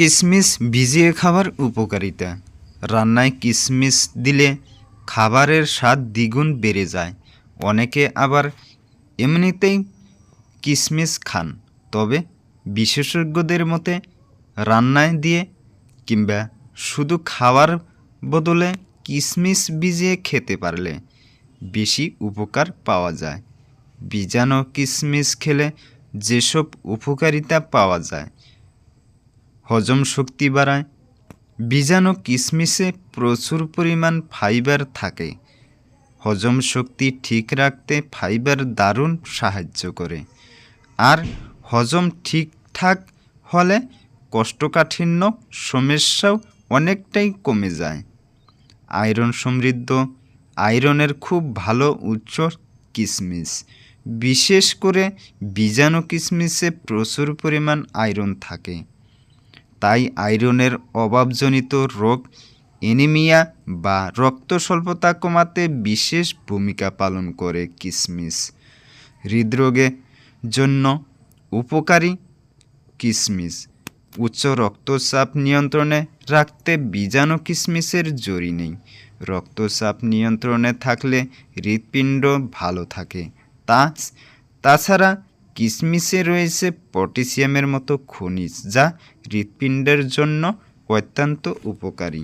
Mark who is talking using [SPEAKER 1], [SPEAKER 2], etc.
[SPEAKER 1] কিশমিশ ভিজিয়ে খাবার উপকারিতা। রান্নায় কিশমিশ দিলে খাবারের স্বাদ দ্বিগুণ বেড়ে যায়। অনেকে আবার এমনিতেই কিশমিশ খান। তবে বিশেষজ্ঞদের মতে রান্নায় দিয়ে কিংবা শুধু খাওয়ার বদলে কিশমিশ ভিজিয়ে খেতে পারলে বেশি উপকার পাওয়া যায়। বীজাণু কিশমিশ খেলে যেসব উপকারিতা পাওয়া যায় হজম শক্তি বাড়ায়। বীজাণু কিশমিশে প্রচুর পরিমাণ ফাইবার থাকে। হজম শক্তি ঠিক রাখতে ফাইবার দারুণ সাহায্য করে। আর হজম ঠিকঠাক হলে কোষ্ঠকাঠিন্য সমস্যাও অনেকটাই কমে যায়। আয়রন সমৃদ্ধ। আয়রনের খুব ভালো উৎস কিশমিশ বিশেষ করে বীজাণু কিশমিশে প্রচুর পরিমাণ আয়রন থাকে। তাই আয়রনের অভাবজনিত রোগ, এনিমিয়া বা রক্ত স্বল্পতা কমাতে বিশেষ ভূমিকা পালন করে কিশমিশ হৃদরোগের জন্য উপকারী কিশমিশ উচ্চ রক্তচাপ নিয়ন্ত্রণে রাখতে বীজাণু কিশমিশের জড়ি নেই। রক্তচাপ নিয়ন্ত্রণে থাকলে হৃৎপিণ্ড ভালো থাকে। তাছাড়া কিশমিশে রয়েছে পটাশিয়ামের মতো খনিজ যা হৃৎপিণ্ডের জন্য অত্যন্ত উপকারী।